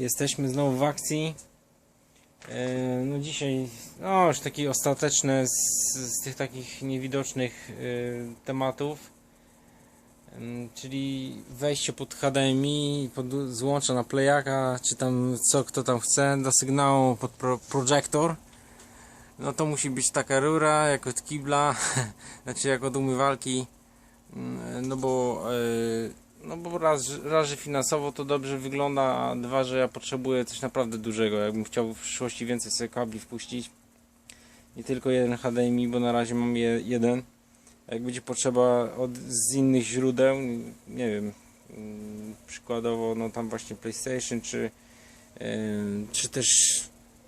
Jesteśmy znowu w akcji. E, No dzisiaj, no już takie ostateczne z, z tych takich niewidocznych e, tematów. Em, Czyli wejście pod HDMI, pod złącza na playaka, czy tam co kto tam chce, do sygnału pod pro, projektor. No to musi być taka rura, jak od kibla, znaczy jak od umywalki. Mm, No bo, e, no bo raz, raz, że finansowo to dobrze wygląda, a dwa, że ja potrzebuję coś naprawdę dużego. Jakbym chciał w przyszłości więcej sobie kabli wpuścić. Nie tylko jeden HDMI, bo na razie mam je, jeden. Jak będzie potrzeba od, z innych źródeł, nie wiem, mm, przykładowo no tam właśnie PlayStation, czy, em, czy też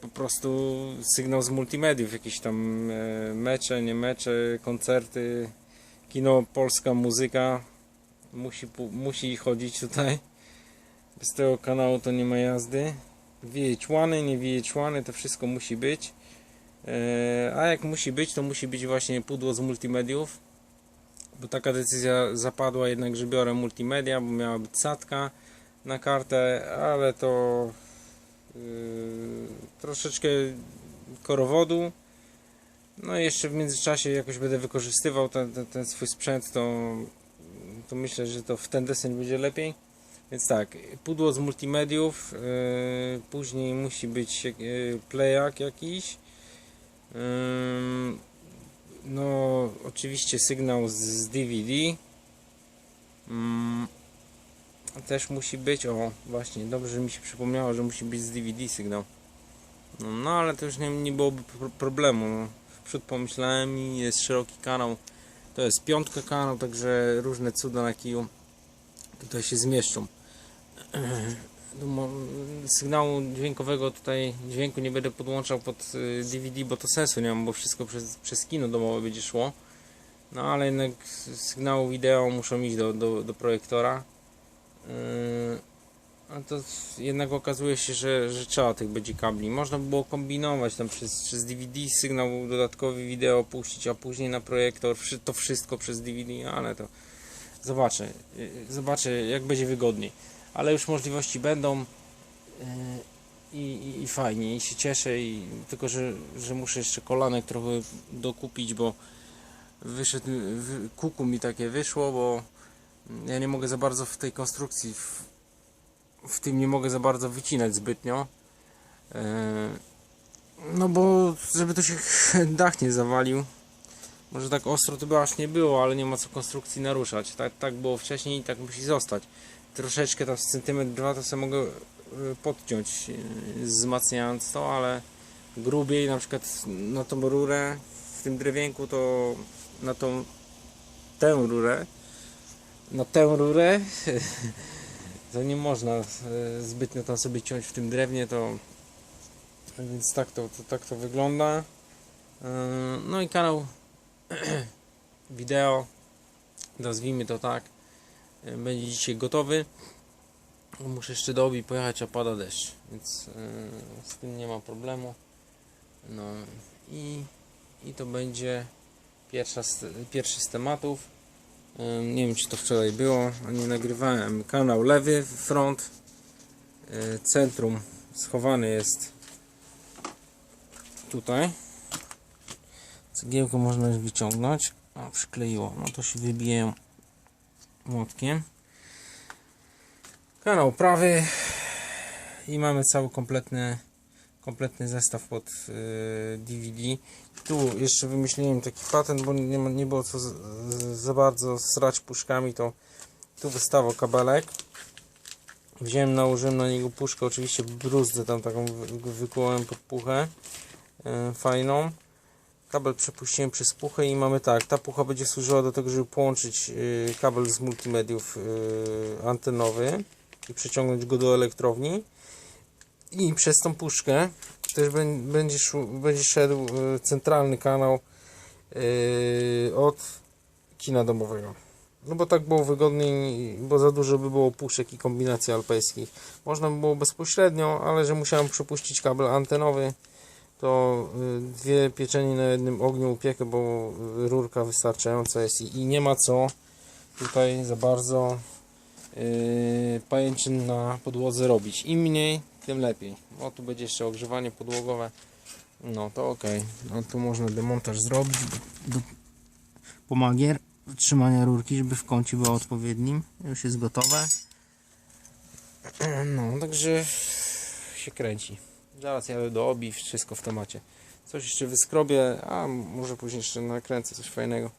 po prostu sygnał z multimediów, jakieś tam e, mecze, nie mecze, koncerty, kino, polska muzyka musi, musi chodzić tutaj. Bez tego kanału to nie ma jazdy. VH1, nie VH1, to wszystko musi być. E, A jak musi być, to musi być właśnie pudło z multimediów. Bo taka decyzja zapadła jednak, że biorę multimedia, bo miała być satka na kartę, ale to yy, troszeczkę korowodu. No i jeszcze w międzyczasie jakoś będę wykorzystywał ten, ten, ten swój sprzęt, to, to myślę, że to w ten deseń będzie lepiej. Więc tak, pudło z multimediów, yy, później musi być yy, playak jakiś. Ym, no, oczywiście sygnał z, z DVD. Też musi być, o właśnie, dobrze mi się przypomniało, że musi być z DVD sygnał. No, no ale to już nie, nie byłoby pro- problemu. No. Przód pomyślałem i jest szeroki kanał. To jest piątka kanał, także różne cuda na kiju tutaj się zmieszczą. No, Sygnału dźwiękowego tutaj dźwięku nie będę podłączał pod y, DVD, bo to sensu nie mam, bo wszystko przez, przez kino domowe będzie szło. No ale jednak sygnału wideo muszą iść do, do, do projektora. Yy, a to jednak okazuje się, że, że trzeba tych będzie kabli. Można by było kombinować tam przez, przez DVD sygnał dodatkowy wideo puścić, a później na projektor to wszystko przez DVD, ale to zobaczę. Yy, Zobaczę jak będzie wygodniej. Ale już możliwości będą yy, i, i, i fajnie i się cieszę i tylko, że, że muszę jeszcze kolanek trochę dokupić, bo wyszedł, wy, kuku mi takie wyszło, bo ja nie mogę za bardzo w tej konstrukcji w, w tym nie mogę za bardzo wycinać zbytnio. Yy, no bo żeby to się dach nie zawalił. Może tak ostro to by aż nie było, ale nie ma co konstrukcji naruszać. Tak, tak było wcześniej i tak musi zostać. Troszeczkę tam z centymetr dwa to sobie mogę y, podciąć y, wzmacniając to, ale grubiej na przykład na tą rurę w tym drewienku to na tą tę rurę na tę rurę to nie można y, zbytnio tam sobie ciąć w tym drewnie to więc tak to, to, tak to wygląda. Yy, no i kanał wideo nazwijmy to tak y, będzie dzisiaj gotowy. Muszę jeszcze do obi pojechać a pada deszcz więc z tym nie ma problemu. No i, i to będzie pierwsza z, pierwszy z tematów Nie wiem czy to wczoraj było, a nie nagrywałem. Kanał lewy, front, yy, centrum schowany jest tutaj. Cegiełkę można już wyciągnąć. O, przykleiło. No to się wybije młotkiem. Kanał prawy i mamy cały kompletny kompletny zestaw pod DVD. Tu jeszcze wymyśliłem taki patent, bo nie, ma, nie było co za bardzo srać puszkami, to tu wystawał kabelek. Wziąłem, nałożyłem na niego puszkę, oczywiście bruzdę tam taką wy- wykułem pod puchę yy, fajną. Kabel przepuściłem przez puchę i mamy tak, ta pucha będzie służyła do tego, żeby połączyć yy, kabel z multimediów antenowy i przeciągnąć go do elektrowni i przez tą puszkę też bę- będzie, będzie szedł y, centralny kanał y, od kina domowego. No bo tak było wygodniej, bo za dużo by było puszek i kombinacji alpejskich. Można by było bezpośrednio, ale że musiałem przepuścić kabel antenowy, to y, dwie pieczenie na jednym ogniu upiekę, bo rurka wystarczająca jest i, nie ma co tutaj za bardzo pajęczyn na podłodze robić. Im mniej, tym lepiej. O, tu będzie jeszcze ogrzewanie podłogowe. No to ok. No tu można demontaż zrobić. Do, pomagier trzymania rurki, żeby w kącie była odpowiednim. Już jest gotowe. No, także się kręci. Zaraz jadę do obi, wszystko w temacie. Coś jeszcze wyskrobię, a może później jeszcze nakręcę coś fajnego.